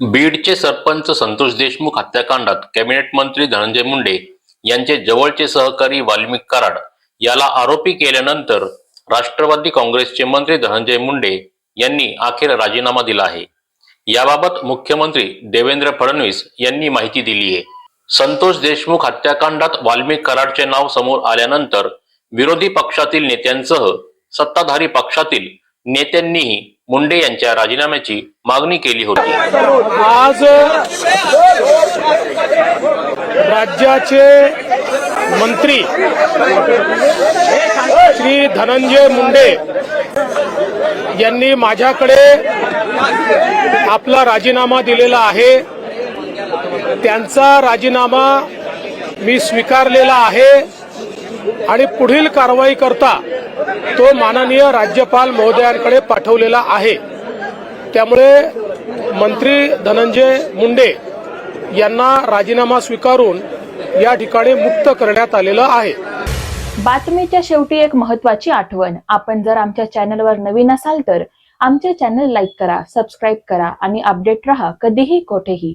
बीडचे सरपंच संतोष देशमुख हत्याकांडात कॅबिनेट मंत्री धनंजय मुंडे यांचे जवळचे सहकारी वाल्मिक कराड याला आरोपी केल्यानंतर राष्ट्रवादी काँग्रेसचे मंत्री धनंजय मुंडे यांनी अखेर राजीनामा दिला आहे. याबाबत मुख्यमंत्री देवेंद्र फडणवीस यांनी माहिती दिली आहे. संतोष देशमुख हत्याकांडात वाल्मिक कराडचे नाव समोर आल्यानंतर विरोधी पक्षातील नेत्यांसह सत्ताधारी पक्षातील नेत्यांनीही मुंडे यांच्या राजीनाम्याची मागणी केली होती. आज राज्याचे मंत्री श्री धनंजय मुंडे यांनी माझ्याकडे आपला राजीनामा दिलेला आहे. त्यांचा राजीनामा मी स्वीकारलेला आहे. आणि पुढील कारवाई करता तो माननीय राज्यपाल महोदयांकडे पाठवलेला आहे. त्यामुळे मंत्री धनंजय मुंडे यांना राजीनामा स्वीकारून या ठिकाणी मुक्त करण्यात आलेलं आहे. बातमीच्या शेवटी एक महत्वाची आठवण. आपण जर आमच्या चॅनलवर नवीन असाल तर आमचे चॅनल लाईक करा सबस्क्राईब करा आणि अपडेट रहा कधीही कोठेही.